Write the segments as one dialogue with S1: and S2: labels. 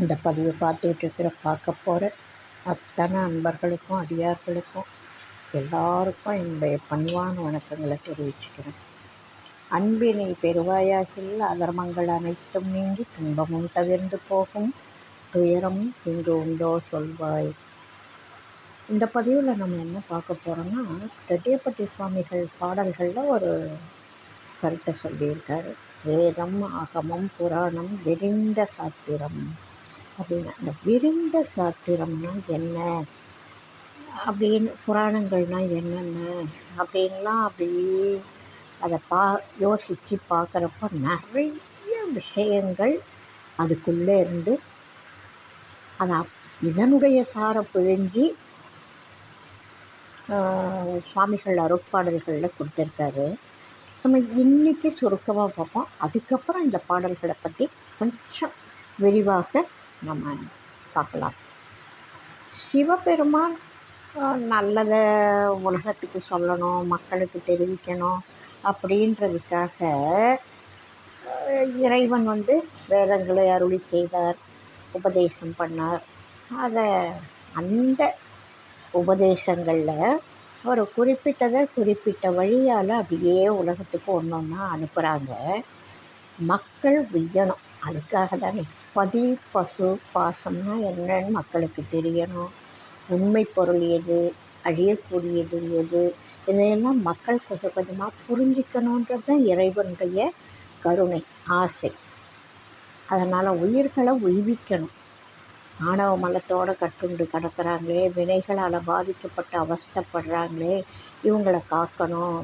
S1: இந்த பதிவை பார்த்துட்டு இருக்கிற பார்க்க போகிற அத்தனை அன்பர்களுக்கும் அடியார்களுக்கும் எல்லாருக்கும் என்னுடைய பணிவான வணக்கங்களை தெரிவிச்சுக்கிறேன். அன்பினை பெருவாயாகில் அதர்மங்கள் அனைத்தும் நீங்கி துன்பமும் தவிர்ந்து போகும். துயரம் இங்கு உண்டோ சொல்வாய். இந்த பதிவில் நம்ம என்ன பார்க்க போகிறோம்னா ரெட்டியப்பட்டி சுவாமிகள் பாடல்களில் ஒரு கருத்தை சொல்லியிருக்காரு. வேதம் ஆகமம் புராணம் விரிந்த சாத்திரம். அப்படின்னு அந்த விரிந்த சாத்திரம்னா என்ன? அப்படின்னு புராணங்கள்னால் என்னென்ன? அப்படின்லாம் அப்படியே அதை பா யோசித்து பார்க்குறப்ப நிறைய விஷயங்கள் அதுக்குள்ளே இருந்து அதை இதனுடைய சாரை பிழிஞ்சி சுவாமிகள் அருட்பாடல்களில் கொடுத்துருக்காரு. நம்ம இன்றைக்கி சுருக்கமாக பார்ப்போம். அதுக்கப்புறம் இந்த பாடல்களை பற்றி கொஞ்சம் விரிவாக நம்ம பார்க்கலாம். சிவபெருமான் நல்லதை உலகத்துக்கு சொல்லணும் மக்களுக்கு தெரிவிக்கணும் அப்படின்றதுக்காக இறைவன் வந்து வேதங்களை அருளி செய்தார் உபதேசம் பண்ணார். அதை அந்த உபதேசங்களில் ஒரு குறிப்பிட்டதை குறிப்பிட்ட வழியால் அப்படியே உலகத்துக்கு ஒன்று ஒன்றா அனுப்புகிறாங்க மக்கள் வியணும். அதுக்காக தானே பதி பசு பாசம்னா என்னன்னு மக்களுக்கு தெரியணும். உண்மை பொருள் எது? அழியக்கூடியது எது? இதையெல்லாம் மக்கள் கொஞ்சம் கொஞ்சமாக புரிஞ்சிக்கணுன்றது தான் இறைவனுடைய கருணை ஆசை. அதனால் உயிர்களை உய்விக்கணும். ஆணவ மலத்தோடு கட்டுண்டு கிடக்குறாங்களே வினைகளால் பாதிக்கப்பட்டு அவஸ்தைப்படுறாங்களே இவங்களை காக்கணும்.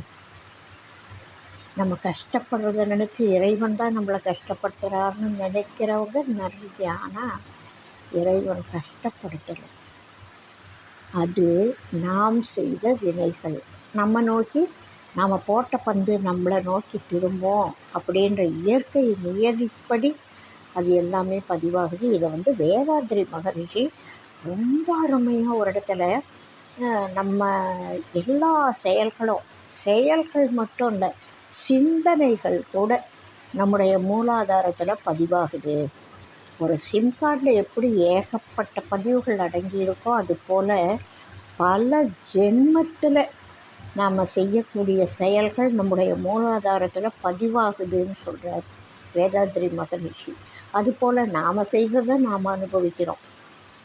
S1: நம்ம கஷ்டப்படுறத நினச்சி இறைவன் தான் நம்மளை கஷ்டப்படுத்துகிறாருன்னு நினைக்கிறவங்க நிறைய. ஆனால் இறைவன் கஷ்டப்படுத்தலை. அது நாம் செய்த வினைகள். நம்ம நோக்கி நாம் போட்ட பந்து நம்மளை நோக்கி திரும்போம் அப்படின்ற இயற்கை நியதிப்படி அது எல்லாமே பதிவாகுது. இதை வந்து வேதாதிரி மகரிஷி ரொம்ப அருமையாக ஒரு இடத்துல நம்ம எல்லா செயல்களும் செயல்கள் மட்டும் இல்லை சிந்தனைகள் கூட நம்முடைய மூலாதாரத்தில் பதிவாகுது. ஒரு சிம் கார்டில் எப்படி ஏகப்பட்ட பதிவுகள் அடங்கியிருக்கோ அது போல் பல ஜென்மத்தில் நாம் செய்யக்கூடிய செயல்கள் நம்முடைய மூலாதாரத்தில் பதிவாகுதுன்னு சொல்கிறார் வேதாத்ரி மகரிஷி. அதுபோல் நாம் செய்ததை நாம் அனுபவிக்கிறோம்.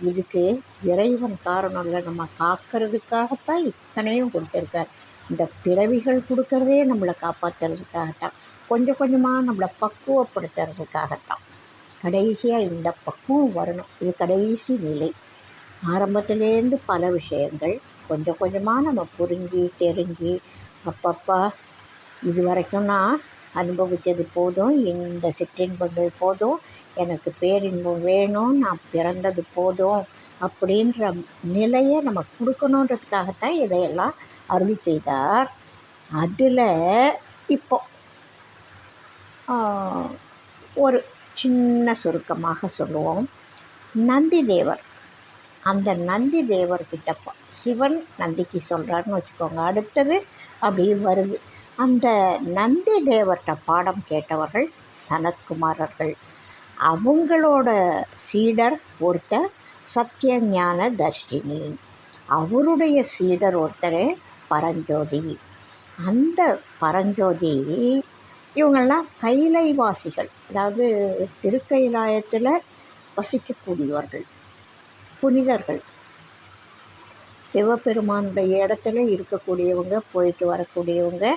S1: இதுக்கு இறைவன் காரணம் இல்லை நம்ம காக்கிறதுக்காகத்தான் இத்தனையும் கொடுத்துருக்கார். இந்த பிறவிகள் கொடுக்கறதே நம்மளை காப்பாற்றுறதுக்காகத்தான் கொஞ்சம் கொஞ்சமாக நம்மளை பக்குவப்படுத்துறதுக்காகத்தான். கடைசியாக இந்த பக்குவம் வரணும். இது கடைசி நிலை. ஆரம்பத்துலேருந்து பல விஷயங்கள் கொஞ்சம் கொஞ்சமாக நம்ம புரிஞ்சு தெரிஞ்சு அப்பப்பா இது வரைக்கும் நான் அனுபவித்தது போதும் இந்த சிற்றின்பங்கள் போதும் எனக்கு பேரின்பம் வேணும் நான் பிறந்தது போதும் அப்படின்ற நிலையை நம்ம கொடுக்கணுன்றதுக்காகத்தான் இதையெல்லாம் அருளி செய்தார். அதில் இப்போ ஒரு சின்ன சுருக்கமாக சொல்லுவோம். நந்தி தேவர் அந்த நந்தி தேவர்கிட்ட சிவன் நந்திக்கு சொல்கிறாருன்னு வச்சுக்கோங்க. அடுத்தது அப்படி வருது. அந்த நந்தி தேவர்கிட்ட பாடம் கேட்டவர்கள் சனத்குமாரர்கள். அவங்களோட சீடர் ஒருத்தர் சத்யஞான தர்ஷினி. அவருடைய சீடர் ஒருத்தர் பரஞ்சோதி. அந்த பரஞ்சோதி இவங்கள்லாம் கைலைவாசிகள். அதாவது திருக்கைலாயத்தில் வசிக்கக்கூடியவர்கள் புனிதர்கள். சிவபெருமானுடைய இடத்துல இருக்கக்கூடியவங்க போயிட்டு வரக்கூடியவங்க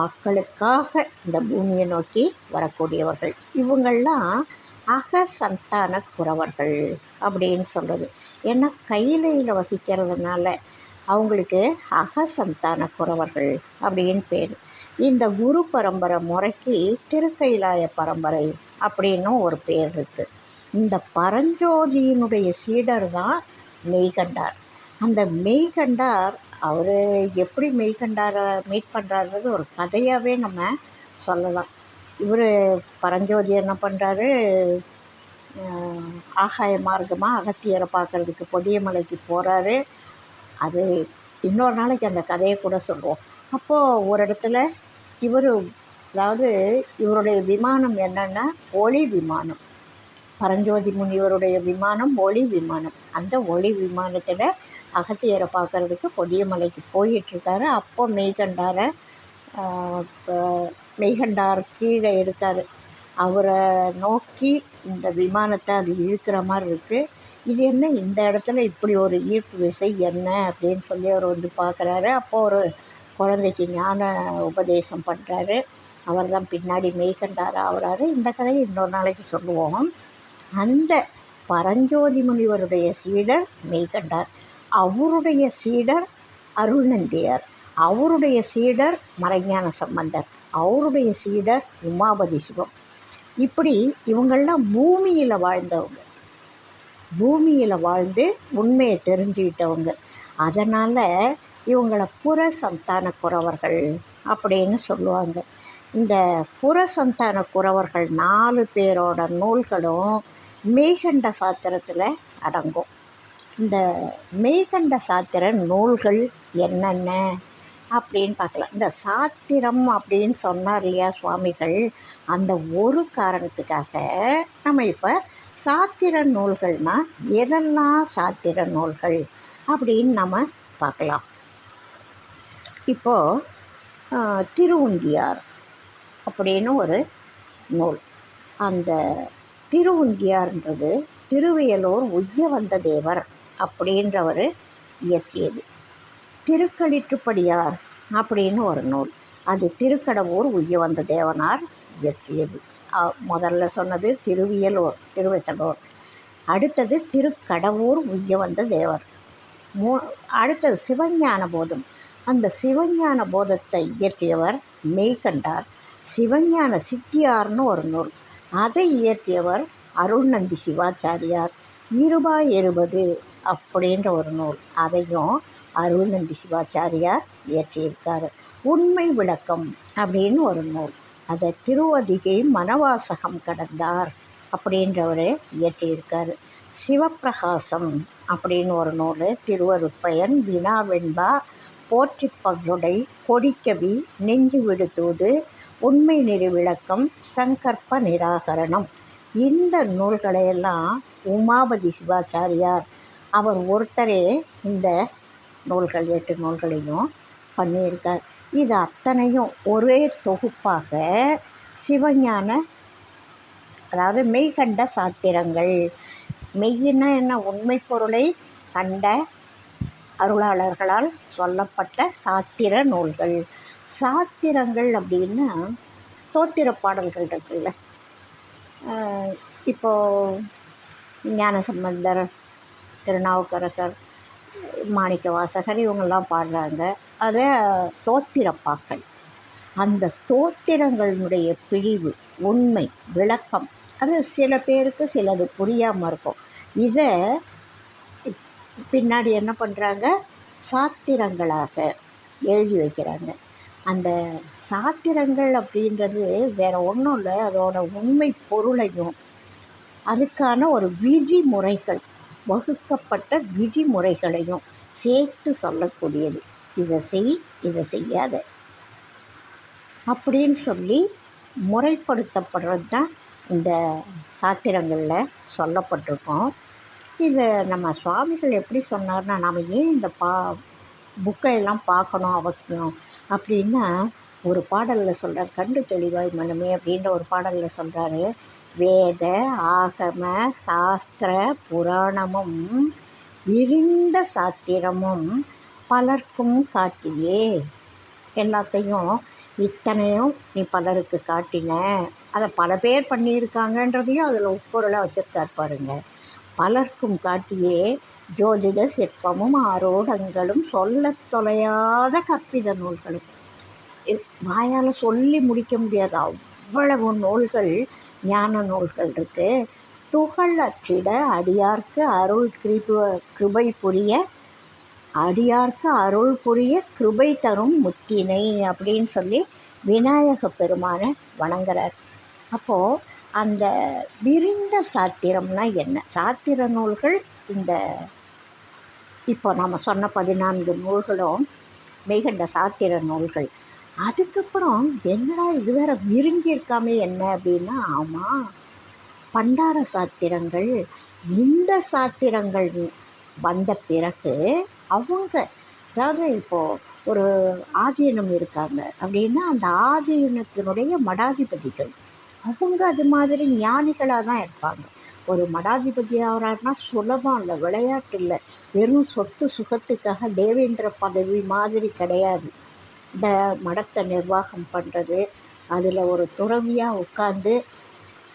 S1: மக்களுக்காக இந்த பூமியை நோக்கி வரக்கூடியவர்கள். இவங்கள்லாம் அக சந்தான குறவர்கள் அப்படின்னு சொல்கிறது ஏன்னா கைலையில் வசிக்கிறதுனால அவங்களுக்கு அக சந்தான குறவர்கள் அப்படின்னு பேர். இந்த குரு பரம்பரை முறைக்கு திருக்கைலாய பரம்பரை அப்படின்னும் ஒரு பேர் இருக்குது இந்த பரஞ்சோதியினுடைய சீடர் தான் மெய்கண்டார். அந்த மெய்கண்டார் அவர் எப்படி மெய்கண்டாரை மீட் பண்ணுறாருன்றது ஒரு கதையாகவே நம்ம சொல்லலாம். இவர் பரஞ்சோதி என்ன பண்ணுறாரு ஆகாய மார்க்கமாக அகத்தியரை பார்க்குறதுக்கு பொதியமலைக்கு போகிறாரு அது இன்னொரு நாளைக்கு அந்த கதையை கூட சொல்லுவோம். அப்போது ஒரு இடத்துல இவர் அதாவது இவருடைய விமானம் என்னென்னா ஒளி விமானம். பரஞ்சோதி முனிவருடைய விமானம் ஒளி விமானம். அந்த ஒளி விமானத்தில் அகத்தியரை பார்க்கறதுக்கு கொடியமலைக்கு போயிட்டுருக்காரு. அப்போ மெய்கண்டாரை மெய்கண்டார் கீழே இருக்கார். அவரை நோக்கி இந்த விமானத்தை அது இழுக்கிற மாதிரி இருக்குது இது என்ன? இந்த இடத்துல இப்படி ஒரு ஈர்ப்பு விசை என்ன? அப்படின்னு சொல்லி அவர் வந்து பார்க்குறாரு அப்போது ஒரு குழந்தைக்கு ஞான உபதேசம் பண்ணுறாரு அவர் தான் பின்னாடி மெய்கண்டார் ஆகிறாரு. இந்த கதையை இன்னொரு நாளைக்கு சொல்லுவோம். அந்த பரஞ்சோதி முனிவருடைய சீடர் மெய்கண்டார் அவருடைய சீடர் அருள்நந்தியார். அவருடைய சீடர் மறைஞான சம்பந்தர். அவருடைய சீடர் உமாபதி சிவம். இப்படி இவங்கள்லாம் பூமியில் வாழ்ந்தவங்க. பூமியில் வாழ்ந்து உண்மையை தெரிஞ்சுக்கிட்டவங்க. அதனால் இவங்கள புற சந்தான குறவர்கள் அப்படின்னு சொல்லுவாங்க. இந்த புற சந்தான குறவர்கள் நாலு பேரோட நூல்களும் மேகண்ட சாத்திரத்தில் அடங்கும். இந்த மேகண்ட சாத்திர நூல்கள் என்னென்ன அப்படின்னு பார்க்கலாம். இந்த சாத்திரம் அப்படின்னு சொன்னார் இல்லையா சுவாமிகள்? அந்த ஒரு காரணத்துக்காக நம்ம இப்போ சாத்திர நூல்கள்னால் எதெல்லாம் சாத்திர நூல்கள் அப்படின்னு நம்ம பார்க்கலாம். இப்போது திருவுந்தியார் அப்படின்னு ஒரு நூல். அந்த திருவுந்தியார்ன்றது திருவியலூர் உய்யவந்த தேவர் அப்படின்றவர் இயற்றியது. திருக்களிற்றுப்படியார் அப்படின்னு ஒரு நூல். அது திருக்கடவூர் உய்யவந்த தேவனார் இயற்றியது. முதல்ல சொன்னது திருவியலூர் திருவெசலூர் அடுத்தது திருக்கடவூர் உய்ய வந்த தேவர். மூ அடுத்தது சிவஞான போதம். அந்த சிவஞான போதத்தை இயற்றியவர் மெய்கண்டார். சிவஞான சித்தியார்னு ஒரு நூல். அதை இயற்றியவர் அருள்நந்தி சிவாச்சாரியார். இருபாய் இருபது அப்படின்ற ஒரு நூல். அதையும் அருள்நந்தி சிவாச்சாரியார் இயற்றியிருக்காரு. உண்மை விளக்கம் அப்படின்னு ஒரு நூல். அதை திருவதிகை மனவாசகம் கடந்தார் அப்படின்றவர் இயற்றியிருக்கார். சிவப்பிரகாசம் அப்படின்னு ஒரு நூல் திருவருப்பயன் போற்றி பகுடை கொடிக்கவி நெஞ்சு விடுத்தூது உண்மை நெறிவிளக்கம் சங்கற்ப நிராகரணம். இந்த நூல்களையெல்லாம் உமாபதி சிவாச்சாரியார் அவர் ஒருத்தரே இந்த நூல்கள் எட்டு நூல்களையும் பண்ணியிருக்கார். இது அத்தனையும் ஒரே தொகுப்பாக சிவஞான அதாவது மெய் கண்ட சாத்திரங்கள். மெய்யினா என்ன உண்மை பொருளை கண்ட அருளாளர்களால் சொல்லப்பட்ட சாத்திர நூல்கள். சாத்திரங்கள் அப்படின்னா தோத்திர பாடல்கள் இருக்குல்ல. இப்போது ஞானசம்பந்தர் திருநாவுக்கரசர் மாணிக்க வாசகர் இவங்கெல்லாம் பாடுறாங்க. அதை தோத்திரப்பாக்கள். அந்த தோத்திரங்களினுடைய பிழிவு உண்மை விளக்கம் அது சில பேருக்கு சிலது புரியாமல் இருக்கும். இதை பின்னாடி என்ன பண்ணுறாங்க சாத்திரங்களாக எழுதி வைக்கிறாங்க. அந்த சாத்திரங்கள் அப்படின்றது வேறு ஒன்றும் இல்லை. அதோட உண்மை பொருளையும் அதுக்கான ஒரு விதிமுறைகள் வகுக்கப்பட்ட விதிமுறைகளையும் சேர்த்து சொல்லக்கூடியது. இதை செய் இதை செய்யாத. அப்படின்னு சொல்லி முறைப்படுத்தப்படுறது தான் இந்த சாத்திரங்களில் சொல்லப்பட்டிருக்கோம். இதை நம்ம சுவாமிகள் எப்படி சொன்னார்னா நாம் ஏன் இந்த பா புக்கை எல்லாம் பார்க்கணும் அவசியம் அப்படின்னா ஒரு பாடலில் சொல்கிறார் கண்டு தெளிவாய் மனமே அப்படின்ற ஒரு பாடலில் சொல்கிறாரு வேத ஆகம சாஸ்திர புராணமும் விரிந்த சாத்திரமும் பலர்க்கும் காட்டியே. எல்லாத்தையும் இத்தனையும் நீ பலருக்கு காட்டின. அதை பல பேர் பண்ணியிருக்காங்கன்றதையும் அதில் உட்பொருளாக வச்சுருக்கார் பாருங்க. பலர்க்கும் காட்டியே ஜோதிட சிற்பமும் ஆரோடங்களும் சொல்ல தொலையாத கற்பித நூல்களும். வாயால் சொல்லி முடிக்க முடியாது அவ்வளவு நூல்கள் ஞான நூல்கள் இருக்குது துகள் அற்றிட அடியார்க்கு அருள் கிருப கிருபை புரிய அடியார்க்கு அருள் புரிய கிருபை தரும் முத்தினை அப்படின்னு சொல்லி விநாயக பெருமானை வணங்குறார். அப்போது அந்த விரிந்த சாத்திரம்னா என்ன? சாத்திர நூல்கள் இந்த இப்போ நம்ம சொன்ன பதினான்கு நூல்களும் மிகுந்த சாத்திர நூல்கள். அதுக்கப்புறம் என்னடா இது வேற விரும்பி இருக்காமே என்ன அப்படின்னா ஆமாம் பண்டார சாத்திரங்கள் இந்த சாத்திரங்கள் வந்த பிறகு அவங்க அதாவது இப்போது ஒரு ஆதீனம் இருக்காங்க அப்படின்னா அந்த ஆதீனத்தினுடைய மடாதிபதிகள் அவங்க அது மாதிரி ஞானிகளாக தான் இருப்பாங்க. ஒரு மடாதிபதி ஆகிறார்னா சுலபம் இல்லை விளையாட்டு இல்லை. வெறும் சொத்து சுகத்துக்காக தேவேந்திர பதவி மாதிரி கிடையாது. இந்த மடத்தை நிர்வாகம் பண்ணுறது அதில் ஒரு துறவியாக உட்காந்து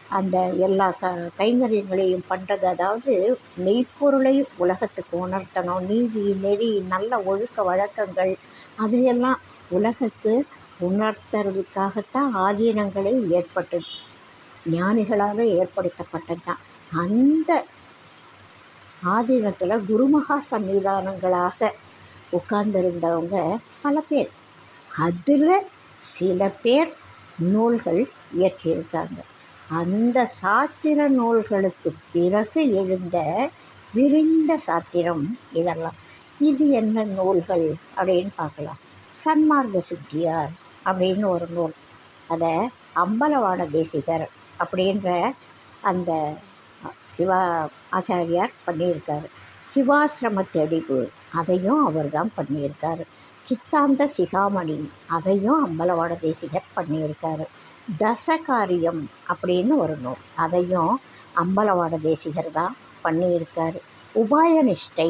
S1: அந்த எல்லா க கைங்கரியங்களையும் பண்ணுறது அதாவது மெய்ப்பொருளை உலகத்துக்கு உணர்த்தணும் நீதி நெறி நல்ல ஒழுக்க வழக்கங்கள் அதையெல்லாம் உலகுக்கு உணர்த்துறதுக்காகத்தான் ஆதீனங்களே ஏற்பட்டது ஞானிகளால் ஏற்படுத்தப்பட்டது தான் அந்த ஆதீனத்தில் குருமகா சன்னிதானங்களாக உட்கார்ந்திருந்தவங்க பல பேர். அதில் சில பேர் நூல்கள் இயற்றியிருக்காங்க. அந்த சாத்திர நூல்களுக்கு பிறகு எழுந்த விரிந்த சாத்திரம் இதெல்லாம். இது என்ன நூல்கள் அப்படின்னு பார்க்கலாம். சன்மார்க்க சித்தியார் அப்படின்னு ஒரு நூல். அதை அம்பலவாட தேசிகர் அப்படின்ற அந்த சிவா ஆச்சாரியார் பண்ணியிருக்காரு. சிவாசிரம தெளிவு அதையும் அவர் தான் பண்ணியிருக்காரு. சித்தாந்த சிகாமணி. அதையும் அம்பலவாட தேசிகர் பண்ணியிருக்காரு. தசகாரியம் அப்படின்னு ஒரு நூல். அதையும் அம்பலவாட தேசிகர் தான் பண்ணியிருக்காரு. உபாய நிஷ்டை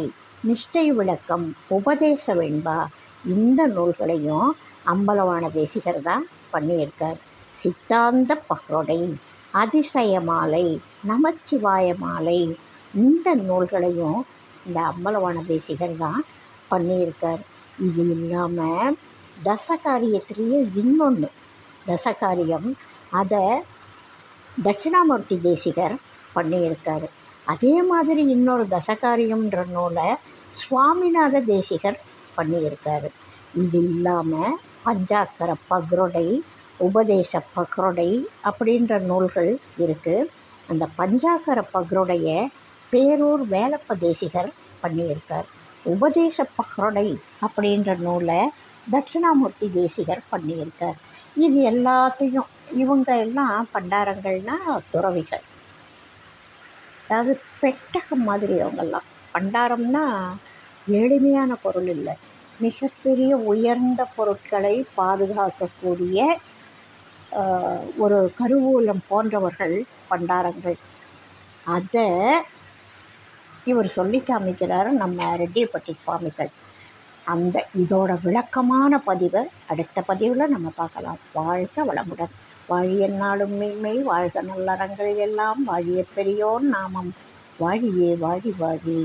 S1: நிஷ்டை விளக்கம் உபதேச வெண்பா இந்த நூல்களையும் அம்பலவான தேசிகர் தான் பண்ணியிருக்கார். சித்தாந்த பகரோடை அதிசய மாலை நமச்சிவாய மாலை இந்த நூல்களையும் இந்த அம்பலவான தேசிகர் தான் பண்ணியிருக்கார். இது இல்லாமல் தசகாரியத்திலேயே இன்னொன்று தசகாரியம் அதை தட்சிணாமூர்த்தி தேசிகர் பண்ணியிருக்காரு. அதே மாதிரி இன்னொரு தசகாரியம்ன்ற நூலை சுவாமிநாத தேசிகர் பண்ணியிருக்காரு. இது இல்லாமல் பஞ்சாக்கர பக்ரொடை உபதேச பக்ரொடை அப்படின்ற நூல்கள் இருக்குது அந்த பஞ்சாக்கர பக்ரொடைய பேரூர் வேலப்ப தேசிகர் பண்ணியிருக்கார். உபதேச பக்ரொடை அப்படின்ற நூலை தட்சிணாமூர்த்தி தேசிகர் பண்ணியிருக்கார். இது எல்லாத்தையும் இவங்க எல்லாம் பண்டாரங்கள்னா துறவிகள். அதாவது பெட்டகம் மாதிரி அவங்கெல்லாம். பண்டாரம்னா எளிமையான பொருள் இல்லை. மிகப்பெரிய உயர்ந்த பொருட்களை பாதுகாக்கக்கூடிய ஒரு கருவூலம் போன்றவர்கள் பண்டாரங்கள். அதை இவர் சொல்லி காமிக்கிறார் நம்ம ரெட்டியப்பட்டி சுவாமிகள். அந்த இதோட விளக்கமான பதிவை அடுத்த பதிவில் நம்ம பார்க்கலாம். வாழ்க வளமுடன். வாழிய நாளும் மெய்மை வாழ்க நல்லறங்கள் எல்லாம். வாழிய பெரியோர் நாமம். வாழியே வாழி வாழி.